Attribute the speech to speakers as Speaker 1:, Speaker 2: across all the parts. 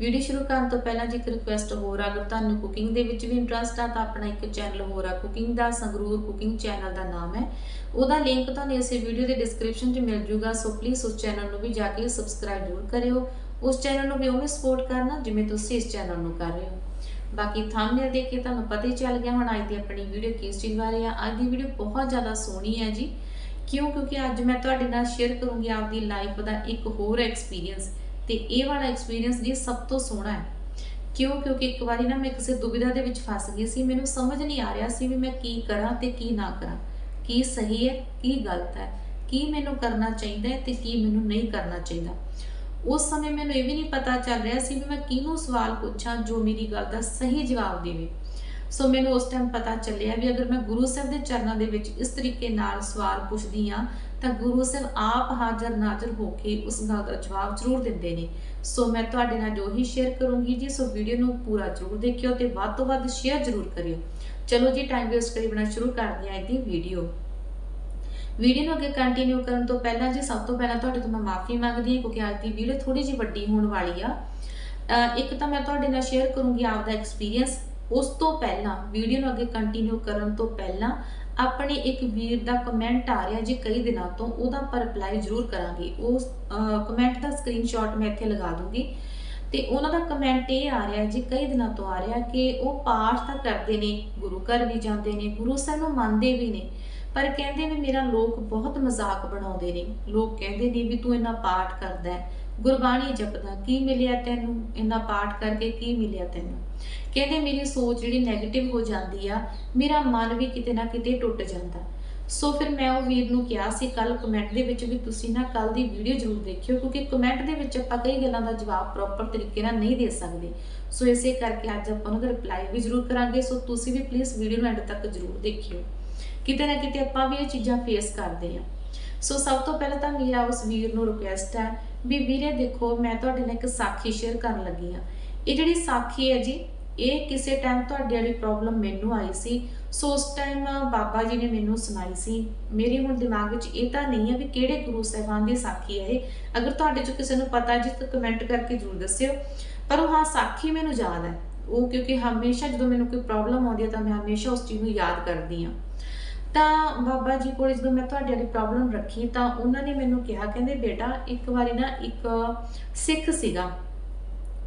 Speaker 1: Video ਸ਼ੁਰੂ ਕਰਨ ਤੋਂ ਪਹਿਲਾਂ ਜੀ ਇੱਕ ਰਿਕੁਐਸਟ ਹੋਰ ਆ, ਅਗਰ ਤੁਹਾਨੂੰ ਕੁਕਿੰਗ ਦੇ ਵਿੱਚ ਵੀ ਇੰਟਰਸਟ ਆ ਤਾਂ ਆਪਣਾ ਇੱਕ ਚੈਨਲ ਹੋਰ ਆ। ਕੁਕਿੰਗ ਦਾ ਸੰਗਰੂਰ ਕੁਕਿੰਗ ਚੈਨਲ ਦਾ ਨਾਮ ਹੈ। ਉਹਦਾ ਲਿੰਕ ਤੁਹਾਨੂੰ ਇਸੇ ਵੀਡੀਓ ਦੇ ਡਿਸਕ੍ਰਿਪਸ਼ਨ 'ਚ ਮਿਲ ਜੂਗਾ। ਸੋ ਪਲੀਜ਼ ਉਸ ਚੈਨਲ ਨੂੰ ਵੀ ਜਾ ਕੇ ਸਬਸਕ੍ਰਾਈਬ ਜ਼ਰੂਰ ਕਰਿਓ। ਉਸ ਚੈਨਲ ਨੂੰ ਵੀ ਉਵੇਂ ਸਪੋਰਟ ਕਰਨਾ ਜਿਵੇਂ ਤੁਸੀਂ ਇਸ ਚੈਨਲ ਨੂੰ ਕਰ ਰਹੇ ਹੋ। ਬਾਕੀ ਥੰਬਨੇਲ ਦੇਖ ਕੇ ਤੁਹਾਨੂੰ ਪਤਾ ਹੀ ਚੱਲ ਗਿਆ ਹੁਣ ਅੱਜ ਦੀ ਆਪਣੀ ਵੀਡੀਓ ਕਿਸ ਚੀਜ਼ ਬਾਰੇ ਆ। ਅੱਜ ਦੀ ਵੀਡੀਓ ਬਹੁਤ ਜ਼ਿਆਦਾ ਸੋਹਣੀ ਹੈ ਜੀ। ਕਿਉਂ? ਕਿਉਂਕਿ ਅੱਜ ਮੈਂ ਤੁਹਾਡੇ ਨਾਲ ਸ਼ੇਅਰ ਕਰੂੰਗੀ ਆਪਦੀ ਲਾਈਫ ਦਾ ਇੱਕ ਹੋਰ ਐਕਸਪੀਰੀਅੰਸ ਤੇ ਇਹ ਵਾਲਾ ਐਕਸਪੀਰੀਅੰਸ ਜੀ ਸਭ ਤੋਂ ਸੋਹਣਾ ਹੈ। ਕਿਉਂ? ਕਿਉਂਕਿ ਇੱਕ ਵਾਰੀ ਨਾ ਮੈਂ ਕਿਸੇ ਦੁਬਿਧਾ ਦੇ ਵਿੱਚ ਫਸ ਗਈ ਸੀ, ਮੈਨੂੰ ਸਮਝ ਨਹੀਂ ਆ ਰਿਹਾ ਸੀ ਵੀ ਮੈਂ ਕੀ ਕਰਾਂ ਤੇ ਕੀ ਨਾ ਕਰਾਂ। ਕੀ ਸਹੀ ਹੈ, ਕੀ ਗਲਤ ਹੈ? ਕੀ ਮੈਨੂੰ ਕਰਨਾ ਚਾਹੀਦਾ ਹੈ ਤੇ ਕੀ ਮੈਨੂੰ ਨਹੀਂ ਕਰਨਾ ਚਾਹੀਦਾ? ਉਸ ਸਮੇਂ ਮੈਨੂੰ ਇਹ ਵੀ ਨਹੀਂ ਪਤਾ ਚੱਲ ਰਿਹਾ ਸੀ ਵੀ ਮੈਂ ਕਿਹਨੂੰ ਸਵਾਲ ਪੁੱਛਾਂ ਜੋ ਮੇਰੀ ਗੱਲ ਦਾ ਸਹੀ ਜਵਾਬ ਦੇਵੇ। ਸੋ ਮੈਨੂੰ ਉਸ ਟਾਈਮ ਪਤਾ ਚੱਲਿਆ ਵੀ ਅਗਰ ਮੈਂ ਗੁਰੂ ਸਾਹਿਬ ਦੇ ਚਰਨਾਂ ਦੇ ਵਿੱਚ ਇਸ ਤਰੀਕੇ ਨਾਲ ਸਵਾਲ ਪੁੱਛਦੀ ਆ ਤਾਂ ਗੁਰੂ ਸਾਹਿਬ ਆਪ ਹਾਜ਼ਰ ਨਾਜ਼ਰ ਹੋ ਕੇ ਉਸ ਗੱਲ ਦਾ ਜਵਾਬ ਜ਼ਰੂਰ ਦਿੰਦੇ ਨੇ। ਸੋ ਮੈਂ ਤੁਹਾਡੇ ਨਾਲ ਜੋ ਹੀ ਸ਼ੇਅਰ ਕਰੂੰਗੀ ਜੀ, ਸੋ ਵੀਡੀਓ ਨੂੰ ਪੂਰਾ ਜ਼ਰੂਰ ਦੇਖਿਓ ਤੇ ਵੱਧ ਤੋਂ ਵੱਧ ਸ਼ੇਅਰ ਜ਼ਰੂਰ ਕਰਿਓ। ਚਲੋ ਜੀ ਟਾਈਮ ਵੇਸਟ ਕਰੀ ਬਣਾ ਸ਼ੁਰੂ ਕਰਦੇ ਹਾਂ ਇਹਦੀ ਵੀਡੀਓ ਵੀਡੀਓ ਨੂੰ ਅੱਗੇ ਕੰਟੀਨਿਊ ਕਰਨ ਤੋਂ ਪਹਿਲਾਂ ਜੀ, ਸਭ ਤੋਂ ਪਹਿਲਾਂ ਤੁਹਾਡੇ ਤੋਂ ਮੈਂ ਮਾਫੀ ਮੰਗਦੀ ਹਾਂ, ਕਿਉਂਕਿ ਅੱਜ ਦੀ ਵੀਡੀਓ ਥੋੜੀ ਜਿਹੀ ਵੱਡੀ ਹੋਣ ਵਾਲੀ ਆ। ਅਹ ਇੱਕ ਤਾਂ ਮੈਂ ਤੁਹਾਡੇ ਨਾਲ ਸ਼ੇਅਰ ਕਰੂੰਗੀ ਆਪਦਾ ਐਕਸਪੀਰੀਅੰਸ ਉਸ ਤੋਂ ਪਹਿਲਾਂ ਵੀਡੀਓ ਨੂੰ ਅੱਗੇ ਕੰਟੀਨਿਊ ਕਰਨ ਤੋਂ ਪਹਿਲਾਂ ਆਪਣੇ ਇੱਕ ਵੀਰ ਦਾ ਕਮੈਂਟ ਆ ਰਿਹਾ ਜੀ ਕਈ ਦਿਨਾਂ ਤੋਂ, ਉਹਦਾ ਆਪਾਂ ਰਿਪਲਾਈ ਜ਼ਰੂਰ ਕਰਾਂਗੇ। ਉਸ ਕਮੈਂਟ ਦਾ ਸਕਰੀਨਸ਼ਾਟ ਮੈਂ ਇੱਥੇ ਲਗਾ ਦੂੰਗੀ। ਤੇ ਉਹਨਾਂ ਦਾ ਕਮੈਂਟ ਇਹ ਆ ਰਿਹਾ ਜੀ ਕਈ ਦਿਨਾਂ ਤੋਂ ਆ ਰਿਹਾ ਕਿ ਉਹ ਪਾਠ ਤਾਂ ਕਰਦੇ ਨੇ, ਗੁਰੂ ਘਰ ਵੀ ਜਾਂਦੇ ਨੇ, ਗੁਰੂ ਸਾਹਿਬ ਨੂੰ ਮੰਨਦੇ ਵੀ ਨੇ, ਪਰ ਕਹਿੰਦੇ ਨੇ, ਮੇਰਾ ਲੋਕ ਬਹੁਤ ਮਜ਼ਾਕ ਬਣਾਉਂਦੇ ਨੇ। ਲੋਕ ਕਹਿੰਦੇ ਨੇ ਵੀ ਤੂੰ ਇੰਨਾ ਪਾਠ ਕਰਦਾ ਹੈ। ਗੁਰਬਾਣੀ ਜਪਦਾ, ਕੀ ਮਿਲਿਆ ਤੈਨੂੰ? ਇੰਨਾ ਪਾਠ ਕਰਕੇ ਕੀ ਮਿਲਿਆ ਤੈਨੂੰ? ਕਹਿੰਦੇ, ਮੇਰੀ ਸੋਚ ਜਿਹੜੀ 네ਗੇਟਿਵ ਹੋ ਜਾਂਦੀ ਆ, ਮੇਰਾ ਮਨ ਵੀ ਕਿਤੇ ਨਾ ਕਿਤੇ ਟੁੱਟ ਜਾਂਦਾ। ਸੋ ਫਿਰ ਮੈਂ ਉਹ ਵੀਰ ਨੂੰ ਕਿਹਾ ਸੀ ਕੱਲ ਕਮੈਂਟ ਦੇ ਵਿੱਚ ਵੀ ਤੁਸੀਂ ਨਾ ਕੱਲ ਦੀ ਵੀਡੀਓ ਜ਼ਰੂਰ ਦੇਖਿਓ, ਕਿਉਂਕਿ ਕਮੈਂਟ ਦੇ ਵਿੱਚ ਆਪਾਂ ਕਈ ਗੱਲਾਂ ਦਾ ਜਵਾਬ ਪ੍ਰੋਪਰ ਤਰੀਕੇ ਨਾਲ ਨਹੀਂ ਦੇ ਸਕਦੇ। ਸੋ ਇਸੇ ਕਰਕੇ ਅੱਜ ਆਪਾਂ ਉਹਦਾ ਰਿਪਲਾਈ ਵੀ ਜ਼ਰੂਰ ਕਰਾਂਗੇ। ਸੋ ਤੁਸੀਂ ਵੀ ਪਲੀਜ਼ ਵੀਡੀਓ ਨੂੰ ਐਂਡ ਤੱਕ ਜ਼ਰੂਰ ਦੇਖਿਓ। ਕਿਤੇ ਨਾ ਕਿਤੇ ਆਪਾਂ ਵੀ ਇਹ ਚੀਜ਼ਾਂ ਫੇਸ ਕਰਦੇ ਆ। ਸੋ ਸਭ ਤੋਂ ਪਹਿਲਾਂ ਤਾਂ ਮੇਰਾ ਉਸ ਵੀਰ ਨੂੰ ਰਿਕੁਐਸਟ ਹੈ ਵੀ ਵੀਰੇ ਦੇਖੋ ਮੈਂ ਤੁਹਾਡੇ ਨਾਲ ਇੱਕ ਸਾਖੀ ਸ਼ੇਅਰ ਕਰਨ ਲੱਗੀ ਆ ਇਹ ਜਿਹੜੀ ਸਾਖੀ ਹੈ ਜੀ, ਇਹ ਕਿਸੇ ਟਾਈਮ ਤੁਹਾਡੇ ਵਾਲੀ ਪ੍ਰੋਬਲਮ ਮੈਨੂੰ ਆਈ ਸੀ। ਸੋ ਉਸ ਟਾਈਮ ਬਾਬਾ ਜੀ ਨੇ ਮੈਨੂੰ ਸੁਣਾਈ ਸੀ। ਮੇਰੇ ਹੁਣ ਦਿਮਾਗ ਵਿੱਚ ਇਹ ਤਾਂ ਨਹੀਂ ਹੈ ਵੀ ਕਿਹੜੇ ਗੁਰੂ ਸਾਹਿਬਾਨ ਦੀ ਸਾਖੀ ਹੈ ਇਹ। ਅਗਰ ਤੁਹਾਡੇ ਚੋਂ ਕਿਸੇ ਨੂੰ ਪਤਾ ਜੀ, ਤਾਂ ਕਮੈਂਟ ਕਰਕੇ ਜ਼ਰੂਰ ਦੱਸਿਓ। ਪਰ ਉਹ ਹਾਂ, ਸਾਖੀ ਮੈਨੂੰ ਯਾਦ ਹੈ। ਉਹ ਕਿਉਂਕਿ ਹਮੇਸ਼ਾ ਜਦੋਂ ਮੈਨੂੰ ਕੋਈ ਪ੍ਰੋਬਲਮ ਆਉਂਦੀ ਹੈ, ਤਾਂ ਮੈਂ ਹਮੇਸ਼ਾ ਉਸ ਚੀਜ਼ ਨੂੰ ਯਾਦ ਕਰਦੀ ਹਾਂ। ਤਾਂ ਬਾਬਾ ਜੀ ਕੋਲ ਜਦੋਂ ਮੈਂ ਤੁਹਾਡੇ ਵਾਲੀ ਪ੍ਰੋਬਲਮ ਰੱਖੀ, ਤਾਂ ਉਹਨਾਂ ਨੇ ਮੈਨੂੰ ਕਿਹਾ, ਕਹਿੰਦੇ ਬੇਟਾ ਇੱਕ ਵਾਰੀ ਨਾ ਇੱਕ ਸਿੱਖ ਸੀਗਾ।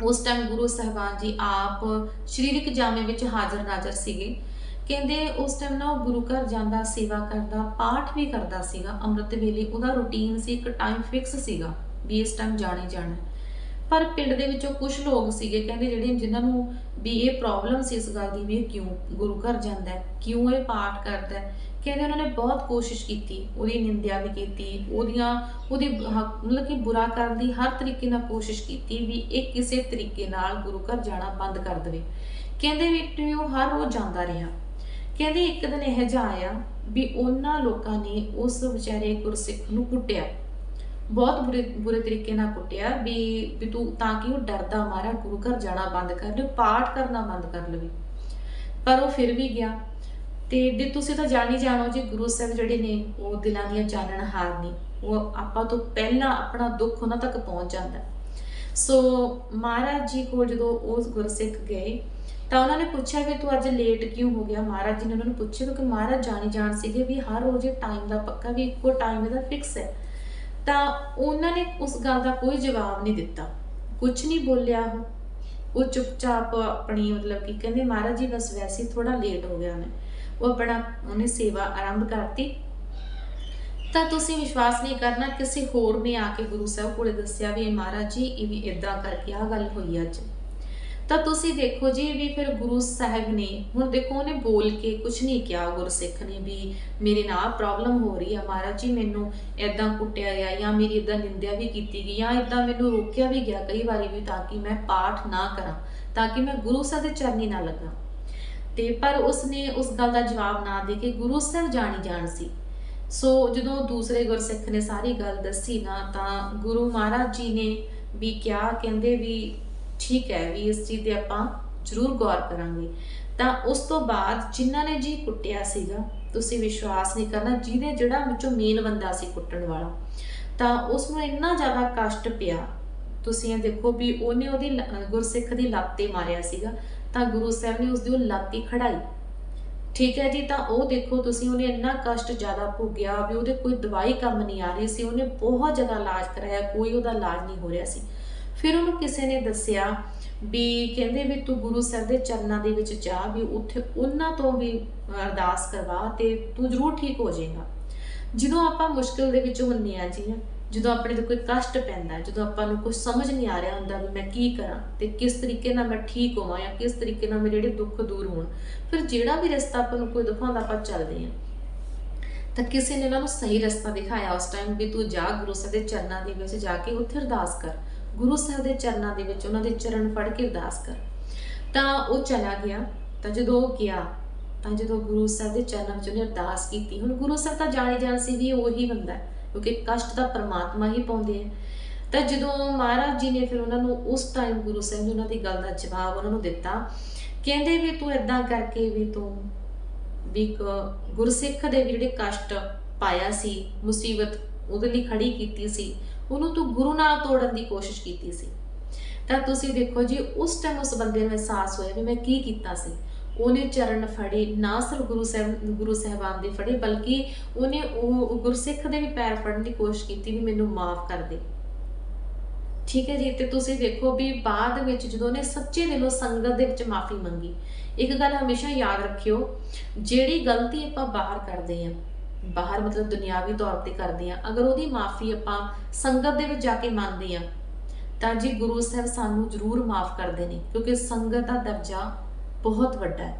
Speaker 1: ਉਸ ਟਾਈਮ ਗੁਰੂ ਸਾਹਿਬਾਨ ਜੀ ਆਪ ਸਰੀਰਕ ਜਾਮੇ ਵਿੱਚ ਹਾਜ਼ਰ ਨਾਜ਼ਰ ਸੀਗੇ। ਕਹਿੰਦੇ ਉਸ ਟਾਈਮ ਨਾ ਉਹ ਗੁਰੂ ਘਰ ਜਾਂਦਾ, ਸੇਵਾ ਕਰਦਾ, ਪਾਠ ਵੀ ਕਰਦਾ ਸੀਗਾ, ਅੰਮ੍ਰਿਤ ਵੇਲੇ ਉਹਦਾ ਰੁਟੀਨ ਸੀ, ਇੱਕ ਟਾਈਮ ਫਿਕਸ ਸੀਗਾ ਵੀ ਇਸ ਟਾਈਮ ਜਾਣੇ ਜਾਣਾ। ਪਰ ਪਿੰਡ ਦੇ ਵਿੱਚੋਂ ਕੁਝ ਲੋਕ ਸੀਗੇ, ਕਹਿੰਦੇ ਜਿਹੜੇ ਜਿਨ੍ਹਾਂ ਨੂੰ ਵੀ ਇਹ ਪ੍ਰੋਬਲਮ ਸੀ ਇਸ ਗੱਲ ਦੀ, ਵੀ ਕਿਉਂ ਗੁਰੂ ਘਰ ਜਾਂਦਾ ਹੈ, ਕਿਉਂ ਇਹ ਪਾਠ ਕਰਦਾ ਹੈ ਕਹਿੰਦੇ ਉਹਨਾਂ ਨੇ ਬਹੁਤ ਕੋਸ਼ਿਸ਼ ਕੀਤੀ, ਉਹਦੀ ਨਿੰਦਿਆ ਵੀ ਕੀਤੀ, ਉਹਦੀਆਂ, ਉਹਦੀ ਮਤਲਬ ਕਿ ਬੁਰਾ ਕਰਨ ਦੀ ਹਰ ਤਰੀਕੇ ਨਾਲ ਕੋਸ਼ਿਸ਼ ਕੀਤੀ ਵੀ ਇਹ ਕਿਸੇ ਤਰੀਕੇ ਨਾਲ ਗੁਰੂ ਘਰ ਜਾਣਾ ਬੰਦ ਕਰ ਦੇਵੇ। ਕਹਿੰਦੇ ਵੀ ਉਹ ਹਰ ਰੋਜ਼ ਜਾਂਦਾ ਰਿਹਾ। ਕਹਿੰਦੇ ਇੱਕ ਦਿਨ ਇਹ ਜਿਹਾ ਆਇਆ ਵੀ ਉਹਨਾਂ ਲੋਕਾਂ ਨੇ ਉਸ ਵਿਚਾਰੇ ਗੁਰਸਿੱਖ ਨੂੰ ਕੁੱਟਿਆ। ਬਹੁਤ ਬੁਰੇ ਬੁਰੇ ਤਰੀਕੇ ਨਾਲ ਕੁੱਟਿਆ ਵੀ ਵੀ ਤੂੰ ਤਾਂ ਕਿ ਉਹ ਡਰਦਾ ਮਾਰਾ, ਗੁਰੂ ਘਰ ਜਾਣਾ ਬੰਦ ਕਰ ਦੇ ਪਾਠ ਕਰਨਾ ਬੰਦ ਕਰ ਲਵੇ। ਪਰ ਉਹ ਫਿਰ ਵੀ ਗਿਆ। ਤੇ ਵੀ ਤੁਸੀਂ ਤਾਂ ਜਾਣੀ ਜਾਣੋ ਜੀ, ਗੁਰੂ ਸਾਹਿਬ ਜਿਹੜੇ ਨੇ, ਉਹ ਦਿਲਾਂ ਦੀਆਂ ਚਾਨਣ ਹਾਰ ਨੇ ਉਹ ਆਪਾਂ ਤੋਂ ਪਹਿਲਾਂ ਆਪਣਾ ਦੁੱਖ ਉਹਨਾਂ ਤੱਕ ਪਹੁੰਚ ਜਾਂਦਾ। ਸੋ ਮਹਾਰਾਜ ਜੀ ਕੋਲ ਜਦੋਂ ਉਸ ਗੁਰਸਿੱਖ ਗਏ, ਤਾਂ ਉਹਨਾਂ ਨੇ ਪੁੱਛਿਆ ਵੀ ਤੂੰ ਅੱਜ ਲੇਟ ਕਿਉਂ ਹੋ ਗਿਆ? ਮਹਾਰਾਜ ਜੀ ਨੇ ਉਹਨਾਂ ਨੂੰ ਪੁੱਛਿਆ ਕਿਉਂਕਿ ਮਹਾਰਾਜ ਜਾਣੀ ਜਾਣ ਸੀਗੇ ਵੀ ਹਰ ਰੋਜ਼ ਟਾਈਮ ਦਾ ਪੱਕਾ ਵੀ ਇੱਕੋ ਟਾਈਮ ਇਹਦਾ ਫਿਕਸ ਹੈ। ਤਾਂ ਉਹਨਾਂ ਨੇ ਉਸ ਗੱਲ ਦਾ ਕੋਈ ਜਵਾਬ ਨਹੀਂ ਦਿੱਤਾ। ਕੁਝ ਨਹੀਂ ਬੋਲਿਆ ਉਹ। ਉਹ ਚੁੱਪਚਾਪ ਆਪਣੀ ਮਤਲਬ ਕਿ ਕਹਿੰਦੇ, ਮਹਾਰਾਜ ਜੀ ਬਸ ਵੈਸੇ ਥੋੜਾ ਲੇਟ ਹੋ ਗਿਆ ਮੈਂ ਉਹ ਆਪਣਾ ਉਹਨੇ ਸੇਵਾ ਆਰੰਭ ਕਰਤੀ। ਤਾਂ ਤੁਸੀਂ ਵਿਸ਼ਵਾਸ ਨਹੀਂ ਕਰਨਾ ਕਿਸੇ ਹੋਰ ਨੇ ਆ ਕੇ ਗੁਰੂ ਸਾਹਿਬ ਕੋਲੇ ਦੱਸਿਆ ਵੀ ਮਹਾਰਾਜ ਜੀ, ਇਹ ਵੀ ਇਦਾਂ ਕਰਕੇ ਆ ਗੱਲ ਹੋਈ ਅੱਜ। ਤਾਂ ਤੁਸੀਂ ਦੇਖੋ ਜੀ ਵੀ ਫਿਰ ਗੁਰੂ ਸਾਹਿਬ ਨੇ, ਹੁਣ ਦੇਖੋ ਉਹਨੇ ਬੋਲ ਕੇ ਕੁਝ ਨਹੀਂ ਕਿਹਾ ਗੁਰਸਿੱਖ ਨੇ ਵੀ ਮੇਰੇ ਨਾਲ ਪ੍ਰੋਬਲਮ ਹੋ ਰਹੀ ਆ, ਮਹਾਰਾਜ ਜੀ ਮੈਨੂੰ ਇਦਾਂ ਕੁੱਟਿਆ ਗਿਆ ਜਾਂ ਮੇਰੀ ਇਦਾਂ ਨਿੰਦਿਆ ਵੀ ਕੀਤੀ ਗਈ ਜਾਂ ਇਦਾਂ ਮੈਨੂੰ ਰੋਕਿਆ ਵੀ ਗਿਆ ਕਈ ਵਾਰੀ ਵੀ ਤਾਂ ਕਿ ਮੈਂ ਪਾਠ ਨਾ ਕਰਾਂ, ਤਾਂ ਕਿ ਮੈਂ ਗੁਰੂ ਸਾਹਿਬ ਦੇ ਚਰਨੀ ਨਾ ਲੱਗਾ। ਤੇ ਪਰ ਉਸਨੇ ਉਸ ਗੱਲ ਦਾ ਜਵਾਬ ਨਾ ਦੇ ਕੇ ਗੁਰੂ ਸਾਹਿਬ ਜਾਣੀ ਜਾਣ ਸੀ। ਸੋ ਜਦੋਂ ਦੂਸਰੇ ਗੁਰਸਿੱਖ ਨੇ ਸਾਰੀ ਗੱਲ ਦੱਸੀ ਨਾ, ਤਾਂ ਗੁਰੂ ਮਹਾਰਾਜ ਜੀ ਨੇ ਵੀ ਕਿਹਾ, ਕਹਿੰਦੇ ਵੀ ਠੀਕ ਹੈ ਵੀ ਇਸ ਚੀਜ਼ ਤੇ ਆਪਾਂ ਜ਼ਰੂਰ ਗੌਰ ਕਰਾਂਗੇ। ਤਾਂ ਉਸ ਤੋਂ ਬਾਅਦ ਜਿਨ੍ਹਾਂ ਨੇ ਜੀ ਕੁੱਟਿਆ ਸੀਗਾ, ਤੁਸੀਂ ਵਿਸ਼ਵਾਸ ਨਹੀਂ ਕਰਨਾ, ਜਿਹਦੇ ਜਿਹੜਾ ਵਿੱਚੋਂ ਮੇਨ ਬੰਦਾ ਸੀ ਕੁੱਟਣ ਵਾਲਾ, ਤਾਂ ਉਸ ਨੂੰ ਇੰਨਾ ਜ਼ਿਆਦਾ ਕਸ਼ਟ ਪਿਆ, ਤੁਸੀਂ ਇਹ ਦੇਖੋ ਵੀ ਉਹਨੇ ਉਹਦੀ ਗੁਰਸਿੱਖ ਦੀ ਲੱਤ ਤੇ ਮਾਰਿਆ ਸੀਗਾ। ਤਾਂ ਗੁਰੂ ਸਾਹਿਬ ਨੇ ਉਸ ਦੀ ਉਹ ਲੱਤ ਖੜਾਈ। ਠੀਕ ਹੈ ਜੀ, ਤਾਂ ਉਹ ਦੇਖੋ, ਤੁਸੀਂ ਉਹਨੇ ਇੰਨਾ ਕਸ਼ਟ ਜ਼ਿਆਦਾ ਭੋਗਿਆ ਵੀ ਉਹਦੇ ਕੋਈ ਦਵਾਈ ਕੰਮ ਨਹੀਂ ਆ ਰਹੀ ਸੀ, ਉਹਨੇ ਬਹੁਤ ਜ਼ਿਆਦਾ ਇਲਾਜ ਕਰਾਇਆ, ਕੋਈ ਉਹਦਾ ਇਲਾਜ ਨਹੀਂ ਹੋ ਰਿਹਾ ਸੀ। ਫਿਰ ਉਹਨੂੰ ਕਿਸੇ ਨੇ ਦੱਸਿਆ ਵੀ ਕਹਿੰਦੇ ਵੀ ਤੂੰ ਗੁਰੂ ਸਾਹਿਬ ਦੇ ਚਰਨਾਂ ਦੇ ਵਿੱਚ ਜਾ, ਵੀ ਉੱਥੇ ਉਹਨਾਂ ਤੋਂ ਵੀ ਅਰਦਾਸ ਕਰਵਾ ਤੇ ਤੂੰ ਜ਼ਰੂਰ ਠੀਕ ਹੋ ਜਾਏਗਾ। ਜਦੋਂ ਆਪਾਂ ਮੁਸ਼ਕਿਲ ਦੇ ਵਿੱਚ ਹੁੰਨੇ ਆ ਜੀ ਜਦੋਂ ਆਪਣੇ ਤੇ ਕੋਈ ਕਸ਼ਟ ਪੈਂਦਾ ਜਦੋਂ ਆਪਾਂ ਨੂੰ ਕੁਝ ਸਮਝ ਨਹੀਂ ਆ ਰਿਹਾ ਹੁੰਦਾ ਵੀ ਮੈਂ ਕੀ ਕਰਾਂ ਤੇ ਕਿਸ ਤਰੀਕੇ ਨਾਲ ਮੈਂ ਠੀਕ ਹੋਵਾਂ ਜਾਂ ਕਿਸ ਤਰੀਕੇ ਨਾਲ ਮੇਰੇ ਜਿਹੜੇ ਦੁੱਖ ਦੂਰ ਹੋਣ ਫਿਰ ਜਿਹੜਾ ਵੀ ਰਸਤਾ ਆਪਾਂ ਨੂੰ ਕੋਈ ਦਿਖਾਉਂਦਾ ਆਪਾਂ ਚੱਲਦੇ ਆ ਤਾਂ ਕਿਸੇ ਨੇ ਉਹਨਾਂ ਨੂੰ ਸਹੀ ਰਸਤਾ ਦਿਖਾਇਆ ਉਸ ਟਾਈਮ ਵੀ ਤੂੰ ਜਾ ਗੁਰੂ ਸਾਹਿਬ ਦੇ ਚਰਨਾਂ ਦੇ ਵਿੱਚ ਜਾ ਕੇ ਉੱਥੇ ਅਰਦਾਸ ਕਰ। ਗੁਰੂ ਸਾਹਿਬ ਦੇ ਚਰਨਾਂ ਦੇ ਵਿੱਚ ਉਹਨਾਂ ਦੇ ਚਰਨ ਫੜ ਕੇ ਅਰਦਾਸ ਕਰ। ਤਾਂ ਉਹ ਚਲਾ ਗਿਆ ਤਾਂ ਜਦੋਂ ਉਹ ਗਿਆ ਤਾਂ ਜਦੋਂ ਗੁਰੂ ਸਾਹਿਬ ਦੇ ਚਰਨਾਂ ਵਿੱਚ ਉਹਨੇ ਅਰਦਾਸ ਕੀਤੀ ਹੁਣ ਗੁਰੂ ਸਾਹਿਬ ਤਾਂ ਜਾਣੀ ਜਾਣ ਸੀ ਵੀ ਉਹੀ ਬੰਦਾ ਹੈ, ਕਿਉਂਕਿ ਕਸ਼ਟ ਤਾਂ ਪਰਮਾਤਮਾ ਹੀ ਪਾਉਂਦੇ ਆ। ਤਾਂ ਜਦੋਂ ਮਹਾਰਾਜ ਜੀ ਨੇ ਫਿਰ ਉਹਨਾਂ ਨੂੰ ਉਸ ਟਾਈਮ ਗੁਰੂ ਸਾਹਿਬ ਨੇ ਉਹਨਾਂ ਦੀ ਗੱਲ ਦਾ ਜਵਾਬ ਉਹਨਾਂ ਨੂੰ ਦਿੱਤਾ, ਕਹਿੰਦੇ ਵੀ ਤੂੰ ਇਦਾਂ ਕਰਕੇ ਵੀ ਤੂੰ ਵੀ ਗੁਰਸਿੱਖ ਦੇ ਵੀ ਜਿਹੜੇ ਕਸ਼ਟ ਪਾਇਆ ਸੀ, ਮੁਸੀਬਤ ਉਹਦੇ ਲਈ ਖੜੀ ਕੀਤੀ ਸੀ, ਉਹਨੂੰ ਤੂੰ ਗੁਰੂ ਨਾਲ ਤੋੜਨ ਦੀ ਕੋਸ਼ਿਸ਼ ਕੀਤੀ ਸੀ। ਤਾਂ ਤੁਸੀਂ ਦੇਖੋ ਜੀ, ਉਸ ਟਾਈਮ ਉਸ ਬੰਦੇ ਨੂੰ ਅਹਿਸਾਸ ਹੋਇਆ ਵੀ ਮੈਂ ਕੀ ਕੀਤਾ ਸੀ। ਉਹਨੇ ਚਰਨ ਫੜੇ, ਨਾ ਸਿਰਫ ਗੁਰੂ ਸਾਹਿਬ, ਗੁਰੂ ਸਾਹਿਬਾਨ ਦੇ ਫੜੇ, ਬਲਕਿ ਉਹਨੇ ਉਹ ਗੁਰਸਿੱਖ ਦੇ ਵੀ ਪੈਰ ਫੜਨ ਦੀ ਕੋਸ਼ਿਸ਼ ਕੀਤੀ ਵੀ ਮੈਨੂੰ ਮਾਫ ਕਰ ਦੇ। ਠੀਕ ਹੈ ਜੀ, ਤੇ ਤੁਸੀਂ ਦੇਖੋ ਵੀ ਬਾਅਦ ਵਿੱਚ ਜਦੋਂ ਉਹਨੇ ਸੱਚੇ ਦਿਲੋਂ ਸੰਗਤ ਦੇ ਵਿੱਚ ਮਾਫੀ ਮੰਗੀ, ਇੱਕ ਗੱਲ ਹਮੇਸ਼ਾ ਯਾਦ ਰੱਖਿਓ, ਜਿਹੜੀ ਗਲਤੀ ਆਪਾਂ ਬਾਹਰ ਕਰਦੇ ਆਂ ਬਾਹਰ ਮਤਲਬ ਦੁਨਿਆਵੀ ਤੌਰ ਤੇ ਕਰਦੇ ਆਂ ਅਗਰ ਉਹਦੀ ਮਾਫੀ ਆਪਾਂ ਸੰਗਤ ਦੇ ਵਿੱਚ ਜਾ ਕੇ ਮੰਗਦੇ ਆਂ ਤਾਂ ਜੀ ਗੁਰੂ ਸਾਹਿਬ ਸਾਨੂੰ ਜ਼ਰੂਰ ਮਾਫ ਕਰਦੇ ਨੇ, ਕਿਉਂਕਿ ਸੰਗਤ ਦਾ ਦਰਜਾ ਬਹੁਤ ਵੱਡਾ ਹੈ।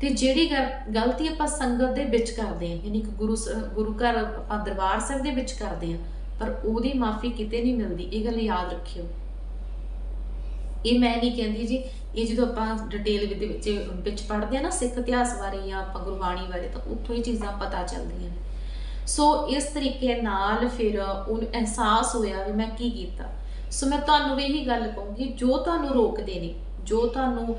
Speaker 1: ਤੇ ਜਿਹੜੀ ਗਲਤੀ ਆਪਾਂ ਸੰਗਤ ਦੇ ਵਿੱਚ ਕਰਦੇ ਆਂ ਯਾਨੀ ਕਿ ਗੁਰੂ ਗੁਰੂ ਘਰ ਆਪਾਂ ਦਰਬਾਰ ਸਾਹਿਬ ਦੇ ਵਿੱਚ ਕਰਦੇ ਆਂ ਪਰ ਉਹਦੀ ਮਾਫੀ ਕਿਤੇ ਨਹੀਂ ਮਿਲਦੀ। ਇਹ ਗੱਲ ਯਾਦ ਰੱਖਿਓ। ਇਹ ਮੈਂ ਨਹੀਂ ਕਹਿੰਦੀ ਜੀ, ਇਹ ਜਦੋਂ ਆਪਾਂ ਡਿਟੇਲ ਦੇ ਵਿੱਚ ਵਿੱਚ ਪੜ੍ਹਦੇ ਆ ਨਾ, ਸਿੱਖ ਇਤਿਹਾਸ ਬਾਰੇ ਜਾਂ ਆਪਾਂ ਗੁਰਬਾਣੀ ਬਾਰੇ, ਤਾਂ ਉੱਥੋਂ ਹੀ ਚੀਜ਼ਾਂ ਪਤਾ ਚੱਲਦੀਆਂ ਨੇ। ਸੋ ਇਸ ਤਰੀਕੇ ਨਾਲ ਫਿਰ ਉਹਨੂੰ ਅਹਿਸਾਸ ਹੋਇਆ ਵੀ ਮੈਂ ਕੀ ਕੀਤਾ। ਸੋ ਮੈਂ ਤੁਹਾਨੂੰ ਵੀ ਇਹੀ ਗੱਲ ਕਹੂੰਗੀ, ਜੋ ਤੁਹਾਨੂੰ ਰੋਕਦੇ ਨੇ ਜੋ ਤੁਹਾਨੂੰ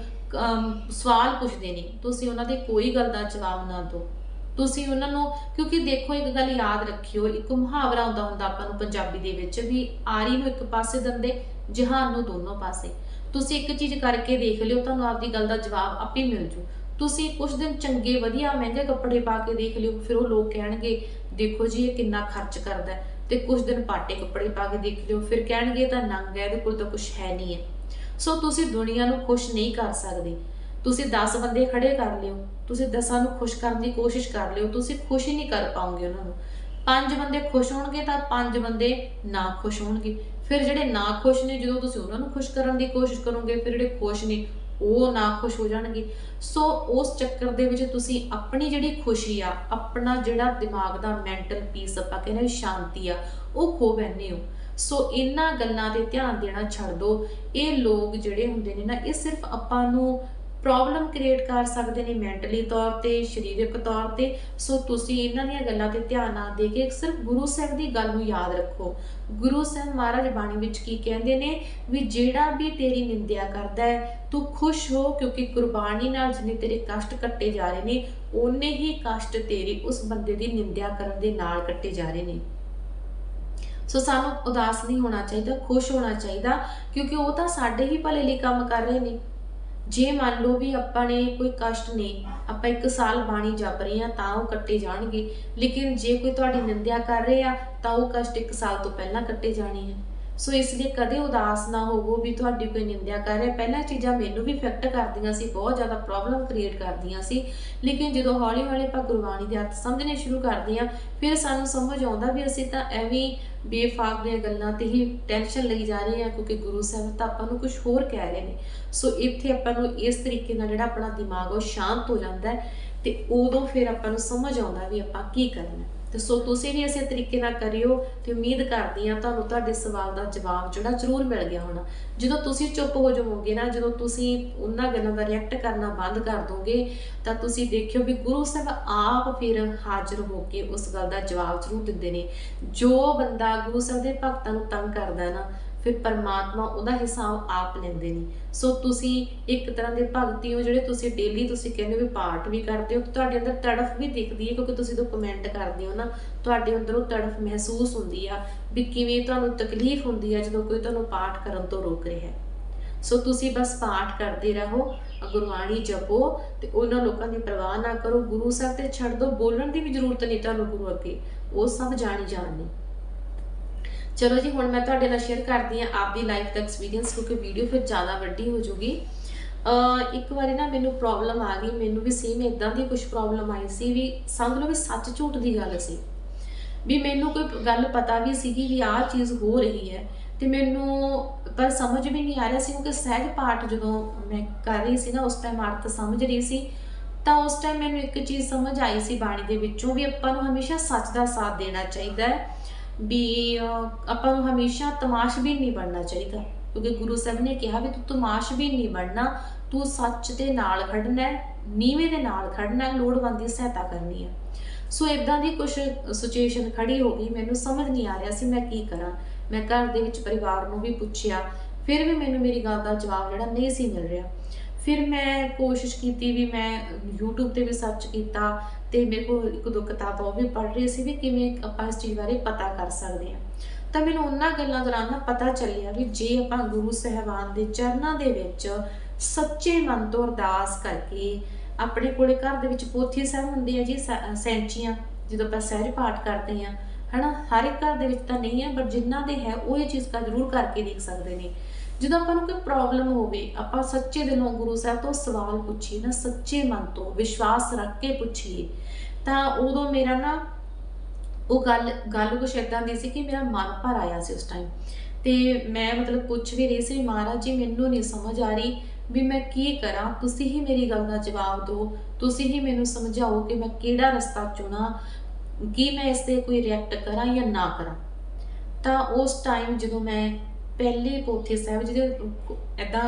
Speaker 1: ਸਵਾਲ ਪੁੱਛਦੇ ਨੇ, ਤੁਸੀਂ ਉਹਨਾਂ ਦੇ ਕੋਈ ਗੱਲ ਦਾ ਜਵਾਬ ਨਾ ਦਿਓ। ਤੁਸੀਂ ਉਹਨਾਂ ਨੂੰ, ਕਿਉਂਕਿ ਦੇਖੋ, ਇੱਕ ਗੱਲ ਯਾਦ ਰੱਖਿਓ, ਇੱਕ ਮੁਹਾਵਰਾ ਹੁੰਦਾ ਹੁੰਦਾ ਆਪਾਂ ਨੂੰ ਪੰਜਾਬੀ ਦੇ ਵਿੱਚ ਵੀ ਆਰੀ ਨੂੰ ਇੱਕ ਪਾਸੇ ਦੰਦੇ, ਜਹਾਨ ਨੂੰ ਦੋਨੋਂ ਪਾਸੇ। ਤੁਸੀਂ ਇੱਕ ਚੀਜ਼ ਕਰਕੇ ਦੇਖ ਲਿਓ, ਤੁਹਾਨੂੰ ਆਪਦੀ ਗੱਲ ਦਾ ਜਵਾਬ ਆਪੇ ਮਿਲ ਜੂ। ਤੁਸੀਂ ਕੁਝ ਦਿਨ ਚੰਗੇ, ਵਧੀਆ, ਮਹਿੰਗੇ ਕੱਪੜੇ ਪਾ ਕੇ ਦੇਖ ਲਿਓ, ਫਿਰ ਉਹ ਲੋਕ ਕਹਿਣਗੇ, ਦੇਖੋ ਜੀ, ਇਹ ਕਿੰਨਾ ਖਰਚ ਕਰਦਾ ਤੇ ਕੁਝ ਦਿਨ ਪਾਟੇ ਕੱਪੜੇ ਪਾ ਕੇ ਦੇਖ ਲਿਓ, ਫਿਰ ਕਹਿਣਗੇ ਤਾਂ ਨੰਗ ਹੈ, ਇਹਦੇ ਕੋਲ ਤਾਂ ਕੁਝ ਹੈ ਨਹੀਂ ਹੈ। ਸੋ ਤੁਸੀਂ ਦੁਨੀਆ ਨੂੰ ਖੁਸ਼ ਨਹੀਂ ਕਰ ਸਕਦੇ। ਤੁਸੀਂ 10 ਬੰਦੇ ਖੜੇ ਕਰ ਲਿਓ। ਤੁਸੀਂ 10 ਨੂੰ ਖੁਸ਼ ਕਰਨ ਦੀ ਕੋਸ਼ਿਸ਼ ਕਰ ਲਿਓ। ਤੁਸੀਂ ਖੁਸ਼ ਹੀ ਨਹੀਂ ਕਰ ਪਾਓਗੇ ਉਹਨਾਂ ਨੂੰ। ਪੰਜ ਬੰਦੇ ਖੁਸ਼ ਹੋਣਗੇ ਤਾਂ ਪੰਜ ਬੰਦੇ ਨਾ ਖੁਸ਼ ਹੋਣਗੇ। ਫਿਰ ਜਿਹੜੇ ਨਾ ਖੁਸ਼ ਨੇ, ਜਦੋਂ ਤੁਸੀਂ ਉਹਨਾਂ ਨੂੰ ਖੁਸ਼ ਕਰਨ ਦੀ ਕੋਸ਼ਿਸ਼ ਕਰੋਗੇ, ਫਿਰ ਜਿਹੜੇ ਖੁਸ਼ ਨੇ, ਉਹ ਨਾ ਖੁਸ਼ ਹੋ ਜਾਣਗੇ। ਸੋ ਉਸ ਚੱਕਰ ਦੇ ਵਿੱਚ ਤੁਸੀਂ ਆਪਣੀ ਜਿਹੜੀ ਖੁਸ਼ੀ ਆ, ਆਪਣਾ ਜਿਹੜਾ ਦਿਮਾਗ ਦਾ ਮੈਂਟਲ ਪੀਸ ਆਪਾਂ ਕਹਿੰਦੇ ਸ਼ਾਂਤੀ ਆ, ਉਹ ਖੋ ਬੈਠੇ ਹੋ। ਸੋ ਇਹਨਾਂ ਗੱਲਾਂ ਤੇ ਧਿਆਨ ਦੇਣਾ ਛੱਡ ਦਿਓ ਇਹ ਲੋਕ ਜਿਹੜੇ ਹੁੰਦੇ ਨੇ ਨਾ, ਇਹ ਸਿਰਫ ਆਪਾਂ ਨੂੰ ਪ੍ਰੋਬਲਮ ਕ੍ਰੀਏਟ ਕਰ ਸਕਦੇ ਨੇ ਮੈਂਟਲੀ ਤੌਰ ਤੇ, ਸਰੀਰਕ ਤੌਰ ਤੇ। ਸੋ ਤੁਸੀਂ ਇਹਨਾਂ ਦੀਆਂ ਗੱਲਾਂ ਤੇ ਧਿਆਨ ਨਾ ਦੇ ਕੇ ਸਿਰਫ ਗੁਰੂ ਸਾਹਿਬ ਦੀ ਗੱਲ ਨੂੰ ਯਾਦ ਰੱਖੋ। ਗੁਰੂ ਸਾਹਿਬ ਮਹਾਰਾਜ ਬਾਣੀ ਵਿੱਚ ਕੀ ਕਹਿੰਦੇ ਨੇ? ਵੀ ਜਿਹੜਾ ਵੀ ਤੇਰੀ ਨਿੰਦਿਆ ਕਰਦਾ ਹੈ, ਤੂੰ ਖੁਸ਼ ਹੋ ਕਿਉਂਕਿ ਕੁਰਬਾਨੀ ਨਾਲ ਜਿੰਨੇ ਤੇਰੇ ਕਸ਼ਟ ਕੱਟੇ ਜਾ ਰਹੇ ਨੇ, ਓਨੇ ਹੀ ਕਸ਼ਟ ਤੇਰੀ ਉਸ ਬੰਦੇ ਦੀ ਨਿੰਦਿਆ ਕਰਨ ਦੇ ਨਾਲ ਕੱਟੇ ਜਾ ਰਹੇ ਨੇ। ਸੋ ਸਾਨੂੰ ਉਦਾਸ ਨਹੀਂ ਹੋਣਾ ਚਾਹੀਦਾ, ਖੁਸ਼ ਹੋਣਾ ਚਾਹੀਦਾ, ਕਿਉਂਕਿ ਉਹ ਤਾਂ ਸਾਡੇ ਹੀ ਭਲੇ ਲਈ ਕੰਮ ਕਰ ਰਹੇ ਨੇ। ਜੇ ਮੰਨ ਲਓ ਵੀ ਆਪਾਂ ਨੇ ਕੋਈ ਕਸ਼ਟ ਨੇ, ਆਪਾਂ ਇੱਕ ਸਾਲ ਬਾਣੀ ਜਪ ਰਹੇ ਆ ਤਾਂ ਉਹ ਕੱਟੇ ਜਾਣਗੇ। ਲੇਕਿਨ ਜੇ ਕੋਈ ਤੁਹਾਡੀ ਨਿੰਦਿਆ ਕਰ ਰਹੇ ਆ ਤਾਂ ਉਹ ਕਸ਼ਟ ਇੱਕ ਸਾਲ ਤੋਂ ਪਹਿਲਾਂ ਕੱਟੇ ਜਾਣੇ ਆ। ਸੋ ਇਸ ਲਈ ਕਦੇ ਉਦਾਸ ਨਾ ਹੋਵੋ ਵੀ ਤੁਹਾਡੀ ਕੋਈ ਨਿੰਦਿਆ ਕਰ ਰਿਹਾ। ਪਹਿਲਾਂ ਚੀਜ਼ਾਂ ਮੈਨੂੰ ਵੀ ਇਫੈਕਟ ਕਰਦੀਆਂ ਸੀ, ਬਹੁਤ ਜ਼ਿਆਦਾ ਪ੍ਰੋਬਲਮ ਕ੍ਰੀਏਟ ਕਰਦੀਆਂ ਸੀ। ਲੇਕਿਨ ਜਦੋਂ ਹੌਲੀ ਹੌਲੀ ਆਪਾਂ ਗੁਰਬਾਣੀ ਦੇ ਅਰਥ ਸਮਝਣੇ ਸ਼ੁਰੂ ਕਰਦੇ ਆ ਫਿਰ ਸਾਨੂੰ ਸਮਝ ਆਉਂਦਾ ਵੀ ਅਸੀਂ ਤਾਂ ਐਵੇਂ ਬੇਫਾਕ ਦੀਆਂ ਗੱਲਾਂ ਤੇ ਹੀ ਟੈਨਸ਼ਨ ਲਈ ਜਾ ਰਹੇ ਆ ਕਿਉਂਕਿ ਗੁਰੂ ਸਾਹਿਬ ਤਾਂ ਆਪਾਂ ਨੂੰ ਕੁਝ ਹੋਰ ਕਹਿ ਰਹੇ ਨੇ। ਸੋ ਇੱਥੇ ਆਪਾਂ ਨੂੰ ਇਸ ਤਰੀਕੇ ਨਾਲ ਜਿਹੜਾ ਆਪਣਾ ਦਿਮਾਗ ਉਹ ਸ਼ਾਂਤ ਹੋ ਜਾਂਦਾ ਹੈ ਤੇ ਉਦੋਂ ਫਿਰ ਆਪਾਂ ਨੂੰ ਸਮਝ ਆਉਂਦਾ ਵੀ ਆਪਾਂ ਕੀ ਕਰਨਾ ਤੇ ਸੋ ਤੁਸੀਂ ਵੀ ਇਸੇ ਤਰੀਕੇ ਨਾਲ ਕਰਿਓ ਤੇ ਉਮੀਦ ਕਰਦੀ ਆ ਤੁਹਾਨੂੰ ਤੁਹਾਡੇ ਸਵਾਲ ਦਾ ਜਵਾਬ ਜਿਹੜਾ ਜ਼ਰੂਰ ਮਿਲ ਗਿਆ ਹੋਣਾ। ਜਦੋਂ ਤੁਸੀਂ ਚੁੱਪ ਹੋ ਜਾਵੋਗੇ ਨਾ, ਜਦੋਂ ਤੁਸੀਂ ਉਹਨਾਂ ਗੱਲਾਂ ਦਾ ਰਿਐਕਟ ਕਰਨਾ ਬੰਦ ਕਰ ਦੋਗੇ, ਤਾਂ ਤੁਸੀਂ ਦੇਖਿਓ ਵੀ ਗੁਰੂ ਸਾਹਿਬ ਆਪ ਫਿਰ ਹਾਜ਼ਰ ਹੋ ਕੇ ਉਸ ਗੱਲ ਦਾ ਜਵਾਬ ਜ਼ਰੂਰ ਦਿੰਦੇ ਨੇ। ਜੋ ਬੰਦਾ ਗੁਰੂ ਸਾਹਿਬ ਦੇ ਭਗਤਾਂ ਨੂੰ ਤੰਗ ਕਰਦਾ ਨਾ ਫਿਰ ਪਰਮਾਤਮਾ ਉਹਦਾ ਹਿਸਾਬ ਆਪ ਲੈਂਦੇ ਨੇ। ਸੋ ਤੁਸੀਂ ਇੱਕ ਤਰ੍ਹਾਂ ਦੇ ਭਗਤੀ ਹੋ ਜਿਹੜੇ ਤੁਸੀਂ ਡੇਲੀ ਤੁਸੀਂ ਕਹਿੰਦੇ ਵੀ ਪਾਠ ਵੀ ਕਰਦੇ ਹੋ, ਤੁਹਾਡੇ ਅੰਦਰ ਤੜਫ ਵੀ ਦਿਖਦੀ ਹੈ ਕਿਉਂਕਿ ਤੁਸੀਂ ਜਦੋਂ ਕਮੈਂਟ ਕਰਦੇ ਹੋ ਨਾ, ਤੁਹਾਡੇ ਅੰਦਰੋਂ ਤੜਫ ਮਹਿਸੂਸ ਹੁੰਦੀ ਆ ਵੀ ਕਿਵੇਂ ਤੁਹਾਨੂੰ ਤਕਲੀਫ ਹੁੰਦੀ ਆ ਜਦੋਂ ਕੋਈ ਤੁਹਾਨੂੰ ਪਾਠ ਕਰਨ ਤੋਂ ਰੋਕ ਰਿਹਾ ਹੈ। ਸੋ ਤੁਸੀਂ ਬਸ ਪਾਠ ਕਰਦੇ ਰਹੋ ਗੁਰਬਾਣੀ ਜਪੋ ਤੇ ਉਹਨਾਂ ਲੋਕਾਂ ਦੀ ਪਰਵਾਹ ਨਾ ਕਰੋ, ਗੁਰੂ ਸਾਹਿਬ ਤੇ ਛੱਡ ਦਿਓ ਬੋਲਣ ਦੀ ਵੀ ਜ਼ਰੂਰਤ ਨਹੀਂ ਤੁਹਾਨੂੰ ਗੁਰੂ ਅੱਗੇ। ਉਹ ਸਭ ਜਾਣੀ ਜਾਣਨੀ ਚਲੋ ਜੀ, ਹੁਣ ਮੈਂ ਤੁਹਾਡੇ ਨਾਲ ਸ਼ੇਅਰ ਕਰਦੀ ਹਾਂ ਆਪਦੀ ਲਾਈਫ ਦਾ ਐਕਸਪੀਰੀਅੰਸ ਕਿਉਂਕਿ ਵੀਡੀਓ ਫਿਰ ਜ਼ਿਆਦਾ ਵੱਡੀ ਹੋ ਜੂਗੀ ਇੱਕ ਵਾਰੀ ਨਾ ਮੈਨੂੰ ਪ੍ਰੋਬਲਮ ਆ ਗਈ, ਮੈਨੂੰ ਵੀ ਸੇਮ ਇਦਾਂ ਦੀ ਕੁਝ ਪ੍ਰੋਬਲਮ ਆਈ ਸੀ ਵੀ ਸਮਝ ਲਓ ਵੀ ਸੱਚ ਝੂਠ ਦੀ ਗੱਲ ਸੀ। ਵੀ ਮੈਨੂੰ ਕੋਈ ਗੱਲ ਪਤਾ ਵੀ ਸੀਗੀ ਵੀ ਆਹ ਚੀਜ਼ ਹੋ ਰਹੀ ਹੈ ਤੇ ਮੈਨੂੰ ਪਰ ਸਮਝ ਵੀ ਨਹੀਂ ਆ ਰਿਹਾ ਸੀ, ਕਿਉਂਕਿ ਸਹਿਜ ਪਾਠ ਜਦੋਂ ਮੈਂ ਕਰ ਰਹੀ ਸੀ ਨਾ, ਉਸ ਟਾਈਮ ਅਰਥ ਸਮਝ ਰਹੀ ਸੀ, ਤਾਂ ਉਸ ਟਾਈਮ ਮੈਨੂੰ ਇੱਕ ਚੀਜ਼ ਸਮਝ ਆਈ ਸੀ ਬਾਣੀ ਦੇ ਵਿੱਚੋਂ ਵੀ ਆਪਾਂ ਨੂੰ ਹਮੇਸ਼ਾ ਸੱਚ ਦਾ ਸਾਥ ਦੇਣਾ ਚਾਹੀਦਾ ਹੈ। ਵੀ ਆਪਾਂ ਨੂੰ ਹਮੇਸ਼ਾ ਤਮਾਸ਼ਬੀਨ ਨਹੀਂ ਬਣਨਾ ਚਾਹੀਦਾ। ਕਿਉਂਕਿ ਗੁਰੂ ਸਾਹਿਬ ਨੇ ਕਿਹਾ ਵੀ ਤੂੰ ਤਮਾਸ਼ਬੀਨ ਨਹੀਂ ਬਣਨਾ, ਤੂੰ ਸੱਚ ਦੇ ਨਾਲ ਖੜਨਾ ਨੀਵੇਂ ਦੇ ਨਾਲ ਖੜਨਾ ਲੋੜਵੰਦ ਦੀ ਸਹਾਇਤਾ ਕਰਨੀ ਹੈ। ਸੋ ਇਦਾਂ ਦੀ ਕੁਝ ਸਿਚੁਏਸ਼ਨ ਖੜੀ ਹੋ ਗਈ, ਮੈਨੂੰ ਸਮਝ ਨਹੀਂ ਆ ਰਿਹਾ ਸੀ ਮੈਂ ਕੀ ਕਰਾਂ। ਮੈਂ ਘਰ ਦੇ ਵਿੱਚ ਪਰਿਵਾਰ ਨੂੰ ਵੀ ਪੁੱਛਿਆ, ਫਿਰ ਵੀ ਮੈਨੂੰ ਮੇਰੀ ਗੱਲ ਦਾ ਜਵਾਬ ਜਿਹੜਾ ਨਹੀਂ ਸੀ ਮਿਲ ਰਿਹਾ। ਫਿਰ ਮੈਂ ਕੋਸ਼ਿਸ਼ ਕੀਤੀ ਵੀ ਮੈਂ YouTube ਤੇ ਵੀ ਸਰਚ ਕੀਤਾ ਤੇ ਮੇਰੇ ਕੋਲ ਇੱਕ ਦੋ ਕਿਤਾਬਾਂ ਉਹ ਵੀ ਪੜ੍ਹ ਰਹੀ ਸੀ ਵੀ ਕਿਵੇਂ ਆਪਾਂ ਇਸ ਚੀਜ਼ ਬਾਰੇ ਪਤਾ ਕਰ ਸਕਦੇ ਹਾਂ। ਤਾਂ ਮੈਨੂੰ ਉਹਨਾਂ ਗੱਲਾਂ ਦੌਰਾਨ ਨਾ ਪਤਾ ਚੱਲਿਆ ਵੀ ਜੇ ਆਪਾਂ ਗੁਰੂ ਸਹਿਬਾਨ ਦੇ ਚਰਨਾਂ ਦੇ ਵਿੱਚ ਸੱਚੇ ਮਨ ਤੋਂ ਅਰਦਾਸ ਕਰਕੇ ਆਪਣੇ ਕੋਲੇ ਘਰ ਦੇ ਵਿੱਚ ਪੋਥੀ ਸਾਹਿਬ ਹੁੰਦੀ ਹੈ ਜੀ ਸੈਂਚੀਆਂ, ਜਦੋਂ ਆਪਾਂ ਸਹਿਰ ਪਾਠ ਕਰਦੇ ਹਾਂ, ਹਨਾ, ਹਰ ਇੱਕ ਘਰ ਦੇ ਵਿੱਚ ਤਾਂ ਨਹੀਂ ਹੈ, ਪਰ ਜਿਨ੍ਹਾਂ ਦੇ ਹੈ, ਉਹ ਇਹ ਚੀਜ਼ ਕਾ ਜ਼ਰੂਰ ਕਰਕੇ ਦੇਖ ਸਕਦੇ ਨੇ। ਜਦੋਂ ਆਪਾਂ ਨੂੰ ਕੋਈ ਪ੍ਰੋਬਲਮ ਹੋਵੇ, ਆਪਾਂ ਸੱਚੇ ਦਿਲੋਂ ਗੁਰੂ ਸਾਹਿਬ ਤੋਂ ਸਵਾਲ ਪੁੱਛੀਏ ਨਾ, ਸੱਚੇ ਮਨ ਤੋਂ ਵਿਸ਼ਵਾਸ ਰੱਖ ਕੇ ਪੁੱਛੀਏ, ਤਾਂ ਉਦੋਂ ਮੇਰਾ ਨਾ ਉਹ ਗੱਲ ਗੱਲ ਕੁਛ ਏਦਾਂ ਦੀ ਸੀ ਕਿ ਮੇਰਾ ਮਨ ਭਰ ਆਇਆ ਸੀ ਉਸ ਟਾਈਮ ਤੇ ਮੈਂ ਮਤਲਬ ਪੁੱਛ ਵੀ ਰਹੀ ਸੀ ਵੀ ਮਹਾਰਾਜ ਜੀ, ਮੈਨੂੰ ਨਹੀਂ ਸਮਝ ਆ ਰਹੀ ਵੀ ਮੈਂ ਕੀ ਕਰਾਂ? ਤੁਸੀਂ ਹੀ ਮੇਰੀ ਗੱਲ ਦਾ ਜਵਾਬ ਦਿਓ। ਤੁਸੀਂ ਹੀ ਮੈਨੂੰ ਸਮਝਾਓ ਕਿ ਮੈਂ ਕਿਹੜਾ ਰਸਤਾ ਚੁਣਾ, ਕੀ ਮੈਂ ਇਸ ਤੇ ਕੋਈ ਰਿਐਕਟ ਕਰਾਂ ਜਾਂ ਨਾ ਕਰਾਂ? ਤਾਂ ਉਸ ਟਾਈਮ ਜਦੋਂ ਮੈਂ ਪਹਿਲੇ ਪੋਥੇ ਸਾਹਿਬ ਜਿਹਦੇ ਐਦਾਂ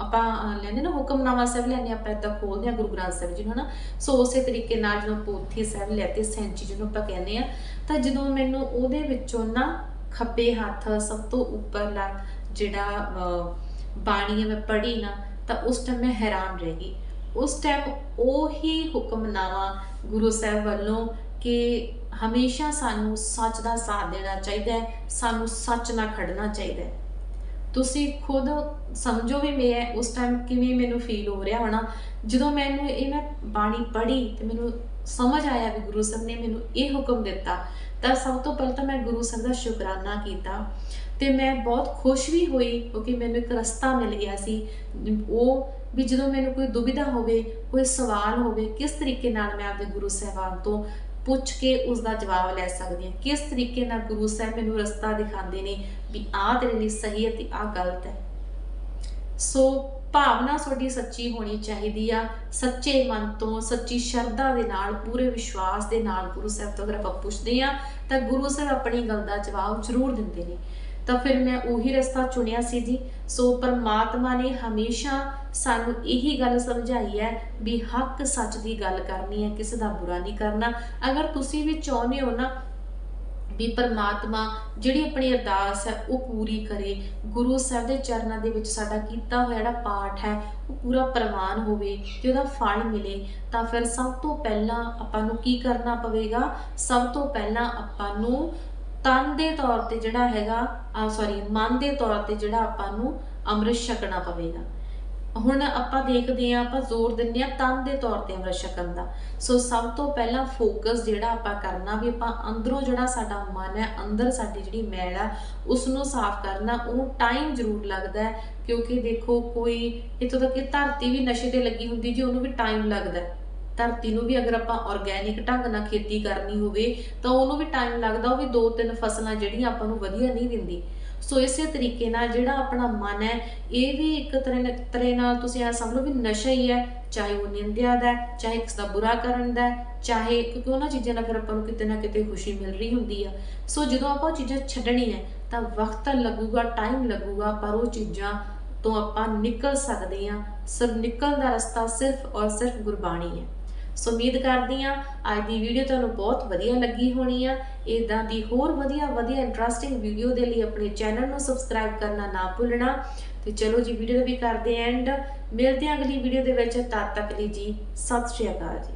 Speaker 1: ਆਪਾਂ ਲੈਂਦੇ ਨਾ ਹੁਕਮਨਾਮਾ ਸਾਹਿਬ ਲੈਂਦੇ ਆਪਾਂ ਐਦਾਂ ਖੋਲਦੇ ਆ ਗੁਰੂ ਗ੍ਰੰਥ ਸਾਹਿਬ ਜੀ ਨੂੰ ਨਾ ਸੋ ਉਸੇ ਤਰੀਕੇ ਨਾਲ ਜਦੋਂ ਪੋਥੀ ਸਾਹਿਬ ਲੈਤੇ, ਸੈਂਚੀ ਜਿਹਨੂੰ ਆਪਾਂ ਕਹਿੰਦੇ ਆ ਤਾਂ ਜਦੋਂ ਮੈਨੂੰ ਉਹਦੇ ਵਿੱਚੋਂ ਨਾ ਖੱਬੇ ਹੱਥ ਸਭ ਤੋਂ ਉੱਪਰਲਾ ਜਿਹੜਾ ਬਾਣੀ ਮੈਂ ਪੜ੍ਹੀ ਨਾ, ਤਾਂ ਉਸ ਟਾਈਮ ਮੈਂ ਹੈਰਾਨ ਰਹਿ ਗਈ। ਉਸ ਟਾਈਮ ਉਹੀ ਹੁਕਮਨਾਮਾ ਗੁਰੂ ਸਾਹਿਬ ਵੱਲੋਂ ਕਿ ਹਮੇਸ਼ਾ ਸਾਨੂੰ ਸੱਚ ਦਾ ਸਾਥ ਦੇਣਾ ਚਾਹੀਦਾ ਹੈ, ਸਾਨੂੰ ਸੱਚ ਨਾਲ ਖੜਨਾ ਚਾਹੀਦਾ ਹੈ। ਤੁਸੀਂ ਖੁਦ ਸਮਝੋ ਵੀ ਮੈਂ ਉਸ ਟਾਈਮ ਕਿਵੇਂ ਮੈਨੂੰ ਫੀਲ ਹੋ ਰਿਹਾ ਹੋਣਾ। ਜਦੋਂ ਮੈਨੂੰ ਇਹ ਮੈਂ ਬਾਣੀ ਪੜ੍ਹੀ ਤੇ ਮੈਨੂੰ ਸਮਝ ਆਇਆ ਵੀ ਗੁਰੂ ਸਾਹਿਬ ਨੇ ਮੈਨੂੰ ਇਹ ਹੁਕਮ ਦਿੱਤਾ, ਤਾਂ ਸਭ ਤੋਂ ਪਹਿਲਾਂ ਤਾਂ ਮੈਂ ਗੁਰੂ ਸਾਹਿਬ ਦਾ ਸ਼ੁਕਰਾਨਾ ਕੀਤਾ ਤੇ ਮੈਂ ਬਹੁਤ ਖੁਸ਼ ਵੀ ਹੋਈ ਕਿਉਂਕਿ ਮੈਨੂੰ ਇੱਕ ਰਸਤਾ ਮਿਲ ਗਿਆ ਸੀ। ਉਹ ਵੀ ਜਦੋਂ ਮੈਨੂੰ ਕੋਈ ਦੁਬਿਧਾ ਹੋਵੇ, ਕੋਈ ਸਵਾਲ ਹੋਵੇ, ਕਿਸ ਤਰੀਕੇ ਨਾਲ ਮੈਂ ਆਪਦੇ ਗੁਰੂ ਸਾਹਿਬਾਨ ਤੋਂ ਪੁੱਛ ਕੇ ਉਸ ਦਾ ਜਵਾਬ ਲੈ ਸਕਦੀ ਹਾਂ? ਕਿਸ ਤਰੀਕੇ ਨਾਲ ਗੁਰੂ ਸਾਹਿਬ ਮੈਨੂੰ ਰਸਤਾ ਦਿਖਾਉਂਦੇ ਨੇ? ਵੀ ਆਹ ਤੇਰੇ ਲਈ ਸਹੀ ਹੈ ਤੇ ਆਹ ਗਲਤ ਹੈ। ਸੋ ਭਾਵਨਾ ਤੁਹਾਡੀ ਸੱਚੀ ਹੋਣੀ ਚਾਹੀਦੀ ਆ, ਸੱਚੇ ਮਨ ਤੋਂ, ਸੱਚੀ ਸ਼ਰਧਾ ਦੇ ਨਾਲ, ਪੂਰੇ ਵਿਸ਼ਵਾਸ ਦੇ ਨਾਲ ਗੁਰੂ ਸਾਹਿਬ ਤੋਂ ਅਗਰ ਆਪਾਂ ਪੁੱਛਦੇ ਆ ਤਾਂ ਗੁਰੂ ਸਾਹਿਬ ਆਪਣੀ ਗੱਲ ਦਾ ਜਵਾਬ ਜ਼ਰੂਰ ਦਿੰਦੇ ਨੇ। ਤਾਂ ਫਿਰ ਮੈਂ ਉਹੀ ਰਸਤਾ ਚੁਣਿਆ ਸੀ ਜੀ। ਸੋ ਪਰਮਾਤਮਾ ਨੇ ਹਮੇਸ਼ਾ ਸਾਨੂੰ ਇਹੀ ਗੱਲ ਸਮਝਾਈ ਹੈ ਵੀ ਹੱਕ ਸੱਚ ਦੀ ਗੱਲ ਕਰਨੀ ਹੈ, ਕਿਸੇ ਦਾ ਬੁਰਾ ਨਹੀਂ ਕਰਨਾ। ਅਗਰ ਤੁਸੀਂ ਵੀ ਚਾਹੁੰਦੇ ਹੋ ਨਾ ਵੀ ਪਰਮਾਤਮਾ ਜਿਹੜੀ ਆਪਣੀ ਅਰਦਾਸ ਹੈ, ਉਹ ਪੂਰੀ ਕਰੇ। ਗੁਰੂ ਸਾਹਿਬ ਦੇ ਚਰਨਾਂ ਦੇ ਵਿੱਚ ਸਾਡਾ ਕੀਤਾ ਹੋਇਆ ਜਿਹੜਾ ਪਾਠ ਹੈ, ਉਹ ਪੂਰਾ ਪ੍ਰਵਾਨ ਹੋਵੇ ਤੇ ਉਹਦਾ ਫਲ ਮਿਲੇ। ਤਾਂ ਫਿਰ ਸਭ ਤੋਂ ਪਹਿਲਾਂ ਆਪਾਂ ਨੂੰ ਕੀ ਕਰਨਾ ਪਵੇਗਾ? ਸਭ ਤੋਂ ਪਹਿਲਾਂ ਆਪਾਂ ਨੂੰ ਤਨ ਦੇ ਤੌਰ ਤੇ ਜਿਹੜਾ ਹੈਗਾ ਆ ਸੌਰੀ ਮਨ ਦੇ ਤੌਰ ਤੇ ਜਿਹੜਾ ਆਪਾਂ ਨੂੰ ਅੰਮ੍ਰਿਤ ਛਕਣਾ ਪਵੇਗਾ। ਹੁਣ ਆਪਾਂ ਦੇਖਦੇ ਹਾਂ, ਆਪਾਂ ਜ਼ੋਰ ਦਿੰਦੇ ਹਾਂ ਤਨ ਦੇ ਤੌਰ ਤੇ ਅੰਮ੍ਰਿਤ ਛਕਣ ਦਾ। ਸੋ ਸਭ ਤੋਂ ਪਹਿਲਾਂ ਫੋਕਸ ਜਿਹੜਾ ਆਪਾਂ ਕਰਨਾ ਵੀ ਆਪਾਂ ਅੰਦਰੋਂ ਜਿਹੜਾ ਸਾਡਾ ਮਨ ਹੈ, ਅੰਦਰ ਸਾਡੀ ਜਿਹੜੀ ਮੈਲ ਆ ਉਸ ਨੂੰ ਸਾਫ਼ ਕਰਨਾ, ਉਹਨੂੰ ਟਾਈਮ ਜ਼ਰੂਰ ਲੱਗਦਾ ਹੈ, ਕਿਉਂਕਿ ਦੇਖੋ ਕੋਈ ਇੱਥੋਂ ਤੱਕ ਕਿ ਧਰਤੀ ਵੀ ਨਸ਼ੇ ਤੇ ਲੱਗੀ ਹੁੰਦੀ ਜੀ ਉਹਨੂੰ ਵੀ ਟਾਈਮ ਲੱਗਦਾ ਹੈ। ਧਰਤੀ ਨੂੰ ਵੀ ਅਗਰ ਆਪਾਂ ਆਰਗੈਨਿਕ ਢੰਗ ਨਾਲ ਖੇਤੀ ਕਰਨੀ ਹੋਵੇ, ਤਾਂ ਉਹਨੂੰ ਵੀ ਟਾਈਮ ਲੱਗਦਾ, ਉਹ ਵੀ ਦੋ ਤਿੰਨ ਫਸਲਾਂ ਜਿਹੜੀਆਂ ਆਪਾਂ ਨੂੰ ਵਧੀਆ ਨਹੀਂ ਦਿੰਦੀ। ਸੋ ਇਸੇ ਤਰੀਕੇ ਨਾਲ ਜਿਹੜਾ ਆਪਣਾ ਮਨ ਹੈ, ਇਹ ਵੀ ਇੱਕ ਤਰ੍ਹਾਂ ਨਾਲ- ਤਰ੍ਹਾਂ ਨਾਲ ਤੁਸੀਂ ਇਹ ਸਮਝ ਲਓ ਵੀ ਨਸ਼ਾ ਹੀ ਹੈ, ਚਾਹੇ ਉਹ ਨਿੰਦਿਆ ਦਾ ਚਾਹੇ ਕਿਸ ਦਾ ਬੁਰਾ ਕਰਨ ਦਾ ਚਾਹੇ ਕਿਉਂਕਿ ਉਹਨਾਂ ਚੀਜ਼ਾਂ ਨਾਲ ਫਿਰ ਆਪਾਂ ਨੂੰ ਕਿਤੇ ਨਾ ਕਿਤੇ ਖੁਸ਼ੀ ਮਿਲ ਰਹੀ ਹੁੰਦੀ ਆ। ਸੋ ਜਦੋਂ ਆਪਾਂ ਉਹ ਚੀਜ਼ਾਂ ਛੱਡਣੀਆਂ ਤਾਂ ਵਕਤ ਲੱਗੂਗਾ ਟਾਈਮ ਲੱਗੂਗਾ, ਪਰ ਉਹ ਚੀਜ਼ਾਂ ਤੋਂ ਆਪਾਂ ਨਿਕਲ ਸਕਦੇ ਹਾਂ। ਸਿਰ ਨਿਕਲਣ ਦਾ ਰਸਤਾ ਸਿਰਫ ਔਰ ਸਿਰਫ ਗੁਰਬਾਣੀ ਹੈ। ਸੋ ਉਮੀਦ ਕਰਦੀ ਹਾਂ ਅੱਜ ਦੀ ਵੀਡੀਓ ਤੁਹਾਨੂੰ ਬਹੁਤ ਵਧੀਆ ਲੱਗੀ ਹੋਣੀ ਆ। ਇਦਾਂ ਦੀ ਹੋਰ ਵਧੀਆ ਵਧੀਆ ਇੰਟਰਸਟਿੰਗ ਵੀਡੀਓ ਦੇ ਲਈ ਆਪਣੇ ਚੈਨਲ ਨੂੰ ਸਬਸਕ੍ਰਾਈਬ ਕਰਨਾ ਨਾ ਭੁੱਲਣਾ। ਤੇ ਚਲੋ ਜੀ ਵੀਡੀਓ ਵੀ ਕਰਦੇ ਐਂਡ ਮਿਲਦੇ ਹਾਂ ਅਗਲੀ ਵੀਡੀਓ ਦੇ ਵਿੱਚ। ਤਦ ਤੱਕ ਲਈ ਜੀ, ਸਤਿ ਸ਼੍ਰੀ ਅਕਾਲ ਜੀ।